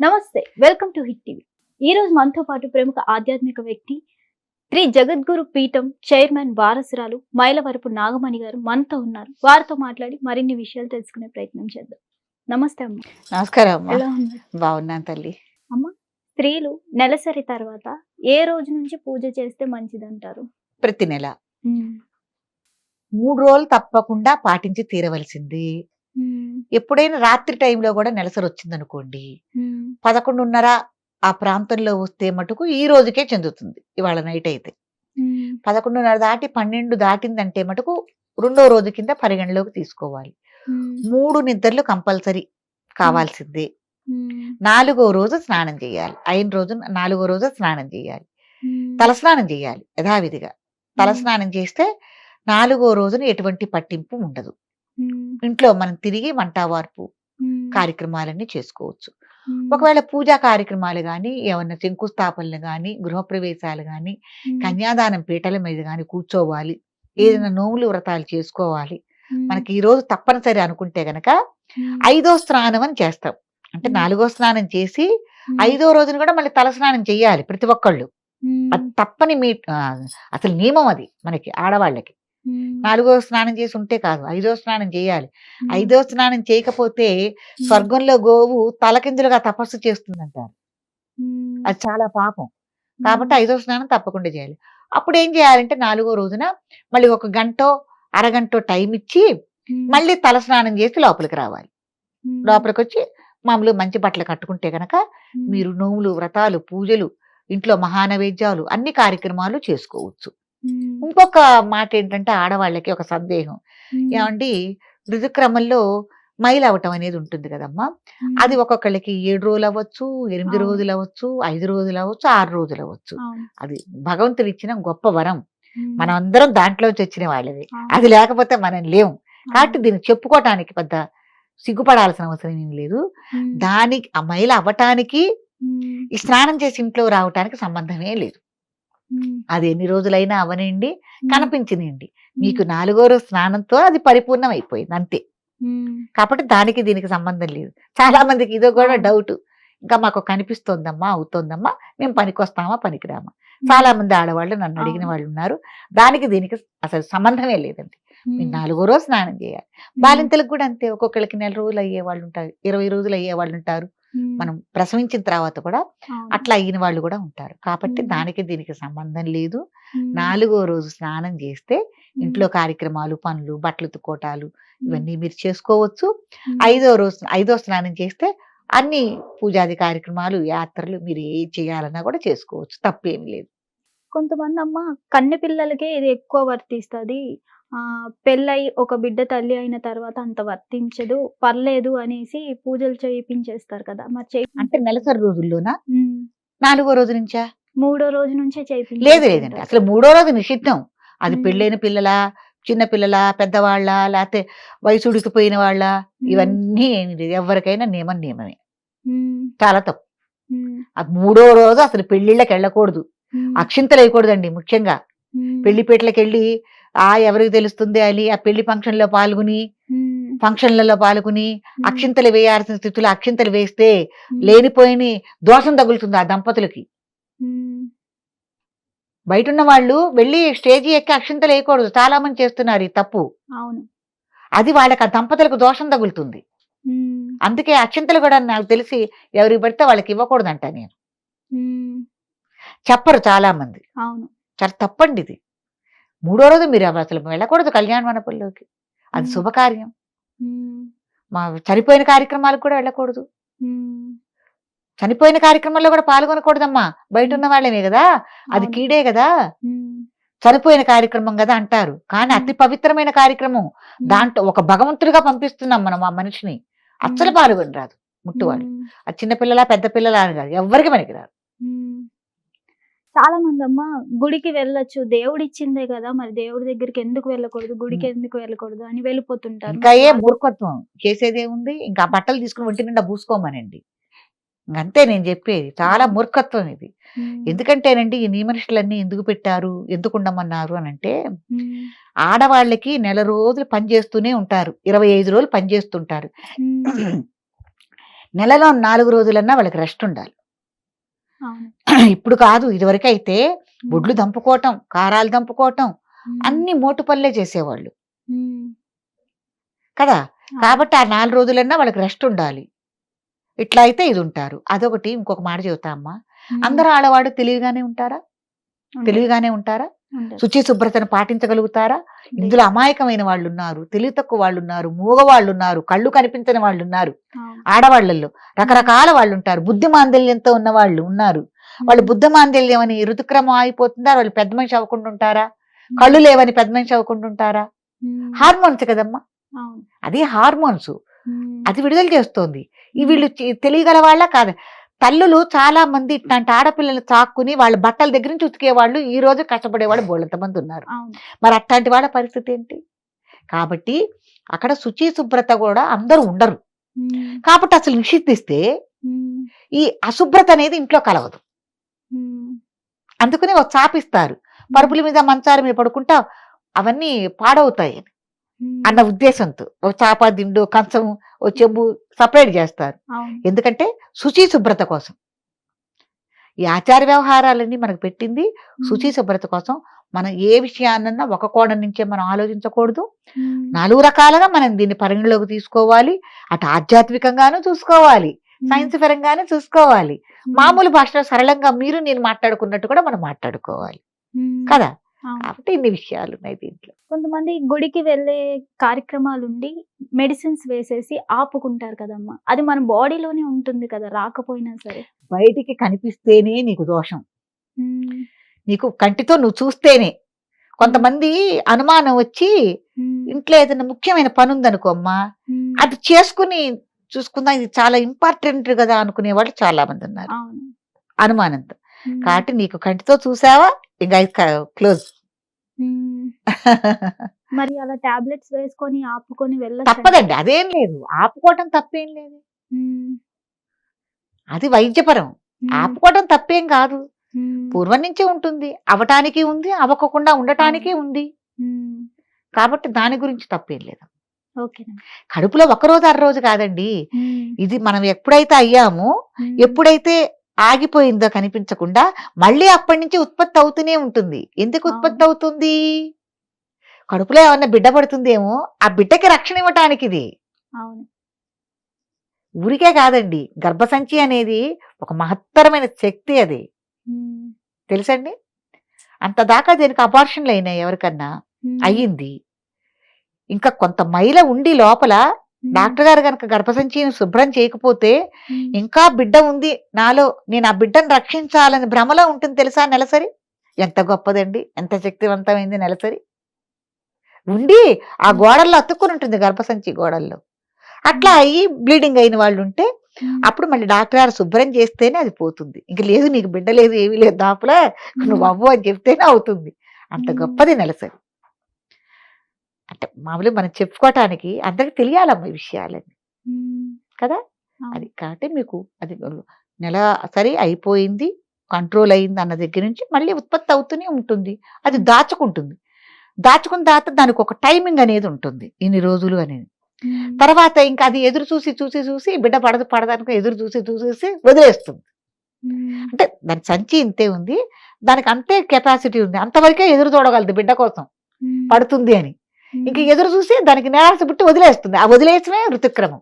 నమస్తే welcome to hit TV. ఈ రోజు మనతో పాటు ప్రముఖ ఆధ్యాత్మిక వ్యక్తి శ్రీ జగద్గురు పీఠం చైర్మన్ వారసురాలు మైలవరపు నాగమణి గారు మనతో ఉన్నారు. వారితో మాట్లాడి మరిన్ని విషయాలు తెలుసుకునే ప్రయత్నం చేద్దాం. నమస్తే అమ్మ. నమస్కారం అమ్మా. ఎలా ఉన్నారు? బాగున్నాను తల్లి. స్త్రీలు నెలసరి తర్వాత ఏ రోజు నుంచి పూజ చేస్తే మంచిదంటారు? ప్రతి నెల. మూడు రోజులు తప్పకుండా పాటించి తీరవలసింది. ఎప్పుడైనా రాత్రి టైంలో కూడా నెలసరి వచ్చింది అనుకోండి పదకొండున్నర ఆ ప్రాంతంలో వస్తే మటుకు ఈ రోజుకే చెందుతుంది ఇవాళ నైట్ అయితే. పదకొండున్నర దాటి పన్నెండు దాటిందంటే మటుకు రెండో రోజు కింద పరిగణలోకి తీసుకోవాలి. మూడు నిద్రలు కంపల్సరీ కావాల్సిందే. నాలుగో రోజు స్నానం చేయాలి. అయిన రోజు నాలుగో రోజు స్నానం చేయాలి. తలస్నానం చేయాలి యథావిధిగా. తలస్నానం చేస్తే నాలుగో రోజున ఎటువంటి పట్టింపు ఉండదు. ఇంట్లో మనం తిరిగి వంట వార్పు కార్యక్రమాలన్నీ చేసుకోవచ్చు. ఒకవేళ పూజా కార్యక్రమాలు కానీ ఏమన్నా శంకుస్థాపనలు కానీ గృహప్రవేశాలు కానీ కన్యాదానం పీటల మీద కానీ కూర్చోవాలి. ఏదైనా నోములు వ్రతాలు చేసుకోవాలి. మనకి ఈ రోజు తప్పనిసరి అనుకుంటే గనక ఐదో స్నానం అని చేస్తాం. అంటే నాలుగో స్నానం చేసి ఐదో రోజున కూడా మళ్ళీ తల స్నానం చేయాలి ప్రతి ఒక్కళ్ళు. అది తప్పని మీ అసలు నియమం అది మనకి ఆడవాళ్ళకి. నాలుగో స్నానం చేసి ఉంటే కాదు ఐదో స్నానం చేయాలి. ఐదో స్నానం చేయకపోతే స్వర్గంలో గోవు తలకిందులుగా తపస్సు చేస్తుందంటారు. అది చాలా పాపం. కాబట్టి ఐదో స్నానం తప్పకుండా చేయాలి. అప్పుడు ఏం చేయాలంటే నాలుగో రోజున మళ్ళీ ఒక గంటో అరగంటో టైం ఇచ్చి మళ్ళీ తల స్నానం చేసి లోపలికి రావాలి. లోపలికి వచ్చి మామూలు మంచి బట్టలు కట్టుకుంటే గనక మీరు నోములు వ్రతాలు పూజలు ఇంట్లో మహానైవేద్యాలు అన్ని కార్యక్రమాలు చేసుకోవచ్చు. ఇంకొక మాట ఏంటంటే ఆడవాళ్ళకి ఒక సందేహం. ఏమండి? ఋతుక్రమంలో మైలు అవటం అనేది ఉంటుంది కదమ్మా. అది ఒక్కొక్కళ్ళకి ఏడు రోజులు అవ్వచ్చు ఎనిమిది. రోజులు అవ్వచ్చు ఐదు రోజులు అవ్వచ్చు ఆరు రోజులు అవ్వచ్చు అది భగవంతుడు ఇచ్చిన గొప్ప వరం. మనం అందరం దాంట్లోంచి వచ్చిన వాళ్ళది అది లేకపోతే మనం లేవు కాబట్టి దీన్ని చెప్పుకోవటానికి పెద్ద సిగ్గుపడాల్సిన అవసరం ఏం లేదు. దానికి ఆ మైలు అవ్వటానికి ఈ స్నానం చేసి ఇంట్లో రావటానికి సంబంధమే లేదు. అది ఎన్ని రోజులైనా అవనండి కనిపించనండి. మీకు నాలుగో రోజు స్నానంతో అది పరిపూర్ణం అయిపోయింది అంతే కాబట్టి దానికి దీనికి సంబంధం లేదు. చాలా మందికి ఇదో కూడా డౌట్. ఇంకా మాకు కనిపిస్తోందమ్మా అవుతోందమ్మా మేము పనికొస్తామా పనికిరామా? చాలా మంది ఆడవాళ్ళు నన్ను అడిగిన. వాళ్ళు ఉన్నారు. దానికి దీనికి అసలు సంబంధమే లేదండి. మీరు నాలుగో రోజు స్నానం చేయాలి. బాలింతలకు కూడా అంతే. ఒక్కొక్కరికి నెల రోజులు అయ్యే వాళ్ళు ఉంటారు ఇరవై రోజులు అయ్యే వాళ్ళు ఉంటారు. మనం ప్రసవించిన తర్వాత కూడా అట్లా అయిన వాళ్ళు కూడా ఉంటారు. కాబట్టి. దానికి దీనికి సంబంధం లేదు. నాలుగో రోజు స్నానం చేస్తే ఇంట్లో కార్యక్రమాలు పనులు బట్టలు తుక్కోటాలు ఇవన్నీ మీరు చేసుకోవచ్చు. ఐదో రోజు ఐదో స్నానం చేస్తే అన్ని పూజాది కార్యక్రమాలు యాత్రలు మీరు ఏ చేయాలన్నా కూడా చేసుకోవచ్చు. తప్పేమి లేదు. కొంతమంది అమ్మ కన్నె పిల్లలకే ఇది ఎక్కువ వర్తిస్తుంది. పెళ్ళై ఒక బిడ్డ తల్లి అయిన తర్వాత అంత వర్తించదు పర్లేదు అనేసి పూజలు చేయించేస్తారు కదా. మరి చేయి అంటే నెలసరి రోజుల్లోనా. నాలుగో రోజు నుంచా? మూడో రోజు నుంచే చేయించు లేదు లేదండి. అసలు మూడో రోజు నిషిద్ధం. అది. పెళ్ళైన పిల్లల చిన్న పిల్లల పెద్దవాళ్ళ లేకపోతే వయసు ఉడికిపోయిన వాళ్ళ ఇవన్నీ ఎవరికైనా నియమం నియమమే. చాలా తప్పు. అది మూడో రోజు అసలు పెళ్ళిళ్ళకి వెళ్ళకూడదు. అక్షింతలు వేయకూడదండి ముఖ్యంగా. పెళ్ళిపేటలకు వెళ్ళి ఆ ఎవరికి తెలుస్తుంది అని ఆ పెళ్ళి ఫంక్షన్లో పాల్గొని ఫంక్షన్లలో పాల్గొని అక్షింతలు వేయాల్సిన స్థితిలో అక్షింతలు వేస్తే లేనిపోయిన దోషం తగులుతుంది ఆ దంపతులకి. బయట ఉన్న వాళ్ళు వెళ్ళి స్టేజి ఎక్కి అక్షింతలు వేయకూడదు. చాలా మంది చేస్తున్నారు ఈ తప్పు. అవును. అది వాళ్ళకి ఆ దంపతులకు దోషం తగులుతుంది. అందుకే అక్షింతలు కూడా నాకు తెలిసి ఎవరికి పడితే వాళ్ళకి ఇవ్వకూడదంట నేను. చెప్పరు చాలా మంది అవును. చాలా తప్పండి ఇది మూడో రోజు మీరు అసలు వెళ్ళకూడదు కళ్యాణ మండపంలోకి అది. శుభకార్యం. మా చనిపోయిన కార్యక్రమాలకు కూడా వెళ్ళకూడదు. చనిపోయిన కార్యక్రమాల్లో కూడా పాల్గొనకూడదమ్మా బయట ఉన్న వాళ్ళమే కదా అది. కీడే కదా. చనిపోయిన కార్యక్రమం కదా అంటారు కానీ అతి పవిత్రమైన కార్యక్రమం దాంట్లో ఒక భగవంతుడిగా పంపిస్తున్నాం మనం ఆ మనిషిని అస్సలు మ్మ్. పాల్గొని రాదు ముట్టువాడు ఉమ్. ఆ చిన్న పిల్లల పెద్ద పిల్లల అని కాదు ఎవరికి మనకి రాదు ఉమ్. చాలా మంది అమ్మ గుడికి వెళ్ళొచ్చు. దేవుడు ఇచ్చిందే కదా మరి దేవుడి దగ్గరికి ఎందుకు వెళ్ళకూడదు? గుడికి ఎందుకు వెళ్ళకూడదు? అని వెళ్ళిపోతుంటారు. ఇంకా ఏ మూర్ఖత్వం? చేసేదేముంది ఇంకా ఆ బట్టలు తీసుకుని ఒంటి నిండా పూసుకోమనండి. అంతే నేను చెప్పేది. చాలా మూర్ఖత్వం ఇది. ఎందుకంటేనండి ఈ నియమనిష్టలన్నీ ఎందుకు పెట్టారు? ఎందుకు ఉండమన్నారు అని అంటే. ఆడవాళ్ళకి నెల రోజులు పని చేస్తూనే ఉంటారు. ఇరవై ఐదు రోజులు పని చేస్తుంటారు. నెలలో నాలుగు రోజులన్నా వాళ్ళకి రెస్ట్ ఉండాలి. ఇప్పుడు కాదు ఇదివరకు అయితే బొడ్లు దంపుకోవటం కారాలు దంపుకోవటం అన్ని మోటు పనులే చేసేవాళ్ళు. కదా. కాబట్టి ఆ నాలుగు రోజులన్నా వాళ్ళకి రెస్ట్ ఉండాలి ఇట్లా అయితే ఇది ఉంటారు అదొకటి ఇంకొక మాట చెబుతా అమ్మా. అందరూ ఆడవాడు తెలివిగానే ఉంటారా. తెలివిగానే ఉంటారా. శుచి శుభ్రతను పాటించగలుగుతారా. ఇందులో అమాయకమైన వాళ్ళు ఉన్నారు తెలివి తక్కువ వాళ్ళు ఉన్నారు మూగ వాళ్ళు ఉన్నారు కళ్ళు కనిపించని వాళ్ళు ఉన్నారు అవును. ఆడవాళ్ళల్లో రకరకాల వాళ్ళు ఉంటారు బుద్ధి మాందల్యంతో ఉన్న వాళ్ళు ఉన్నారు. వాళ్ళు బుద్ధ మాందల్యం అని ఋతుక్రమం అయిపోతుందా వాళ్ళు పెద్ద మనిషి అవ్వకుండా ఉంటారా. కళ్ళు లేవని పెద్ద మనిషి అవ్వకుండా ఉంటారా. హార్మోన్స్ కదమ్మా. అది హార్మోన్స్. అది విడుదల చేస్తోంది. ఈ వీళ్ళు తెలియగల వాళ్ళ కాదు. తల్లులు చాలా మంది ఇట్లాంటి ఆడపిల్లలు చాక్కుని వాళ్ళ బట్టల దగ్గర నుంచి ఉతికే వాళ్ళు ఈ రోజు కష్టపడేవాళ్ళు బోళ్ళంత మంది ఉన్నారు. మరి అట్లాంటి వాళ్ళ పరిస్థితి ఏంటి కాబట్టి అక్కడ శుచి శుభ్రత కూడా అందరూ ఉండరు. కాబట్టి అసలు నిషిద్ధిస్తే. ఈ అశుభ్రత అనేది ఇంట్లో కలవదు. అందుకని ఒక చాపిస్తారు పరుపుల మీద మంచాల మీద పడుకుంటా అవన్నీ పాడవుతాయి. అన్న ఉద్దేశంతో ఒక చాప దిండు కంచం ఓ చెంబు సపరేట్ చేస్తారు. ఎందుకంటే శుచి శుభ్రత కోసం ఈ ఆచార వ్యవహారాలన్నీ మనకు పెట్టింది శుచి శుభ్రత కోసం మనం ఏ విషయాన్నన్నా ఒక కోణం నుంచే మనం ఆలోచించకూడదు. నాలుగు రకాలుగా మనం దీన్ని పరిగణలోకి తీసుకోవాలి అటు ఆధ్యాత్మికంగాను చూసుకోవాలి. సైన్స్ పరంగాను చూసుకోవాలి. మామూలు భాషలో సరళంగా మీరు నేను మాట్లాడుకున్నట్టు కూడా మనం మాట్లాడుకోవాలి. కదా. కాబట్టి ఇన్ని విషయాలు ఉన్నాయి దీంట్లో. కొంతమంది గుడికి వెళ్ళే కార్యక్రమాలు ఉండి మెడిసిన్స్ వేసేసి ఆపుకుంటారు కదమ్మా. అది మన బాడీలోనే ఉంటుంది కదా రాకపోయినా సరే. బయటికి కనిపిస్తేనే నీకు దోషం. నీకు కంటితో నువ్వు చూస్తేనే. కొంతమంది అనుమానం వచ్చి. ఇంట్లో ఏదైనా ముఖ్యమైన పని ఉందనుకో అమ్మా. అది చేసుకుని చూసుకుందాం ఇది చాలా ఇంపార్టెంట్ కదా అనుకునే వాళ్ళు చాలా మంది ఉన్నారు అనుమానంతో. కాబట్టి నీకు కంటితో చూసావా ఇంకా క్లోజ్. మరి అలా టాబ్లెట్స్ వేసుకొని ఆపుకొని వెళ్ళ తప్పదండి అదేం లేదు. ఆపుకోవటం తప్పేం లేదు. అది వైద్యపరం. ఆపుకోవటం తప్పేం కాదు. పూర్వం నుంచే ఉంటుంది. అవటానికి ఉంది అవ్వకుండా ఉండటానికి ఉంది. కాబట్టి దాని గురించి తప్పేం లేదు. కడుపులో ఒక రోజు అర రోజు కాదండి. ఇది మనం ఎప్పుడైతే అయ్యామో. ఎప్పుడైతే ఆగిపోయిందో కనిపించకుండా మళ్ళీ అప్పటి నుంచి ఉత్పత్తి అవుతూనే ఉంటుంది. ఎందుకు ఉత్పత్తి. అవుతుంది? కడుపులో ఏమన్నా బిడ్డ పడుతుందేమో? ఆ బిడ్డకి రక్షణ ఇవ్వటానికి ఇది. ఊరికే కాదండి. గర్భసంచి అనేది ఒక మహత్తరమైన శక్తి అది. తెలుసండి? అంత దాకా దీనికి అబార్షన్లు అయినాయి ఎవరికన్నా. అయ్యింది. ఇంకా కొంత మైల ఉండి లోపల. డాక్టర్ గారు కనుక గర్భసంచిని శుభ్రం చేయకపోతే. ఇంకా బిడ్డ ఉంది నాలో నేను ఆ బిడ్డను రక్షించాలని భ్రమలో ఉంటుంది తెలుసా నెలసరి? ఎంత గొప్పదండి ఎంత శక్తివంతమైంది నెలసరి? ఉండి ఆ గోడల్లో అతుక్కుని ఉంటుంది గర్భసంచి గోడల్లో. అట్లా అయ్యి బ్లీడింగ్ అయిన వాళ్ళు ఉంటే. అప్పుడు మళ్ళీ డాక్టర్ గారు శుభ్రం చేస్తేనే అది పోతుంది. ఇంక లేదు నీకు బిడ్డ లేదు ఏమీ లేదు దాపల నువ్వు అవ్వు అని చెప్తేనే అవుతుంది. అంత. గొప్పది నెలసరి. మామూలుగా మనం చెప్పుకోవటానికి అందరికి తెలియాలమ్మ ఈ విషయాలని ఉమ్. కదా. అది కాబట్టి మీకు అది నెల సరి అయిపోయింది కంట్రోల్ అయింది అన్న దగ్గర నుంచి మళ్ళీ ఉత్పత్తి అవుతూనే ఉంటుంది అది దాచుకుంటుంది దాచుకున్న తర్వాత దానికి ఒక టైమింగ్ అనేది ఉంటుంది ఇన్ని రోజులు అనేది. తర్వాత ఇంకా అది ఎదురు చూసి చూసి చూసి బిడ్డ పడదు పడదానికి ఎదురు చూసి చూసేసి వదిలేస్తుంది. అంటే దాని సంచి ఇంతే ఉంది దానికి అంతే కెపాసిటీ ఉంది అంతవరకే ఎదురు చూడగలదు బిడ్డ కోసం. పడుతుంది అని. ఇంక ఎదురు చూసి దానికి నేరాస పుట్టి వదిలేస్తుంది. ఆ వదిలేసమే ఋతుక్రమం.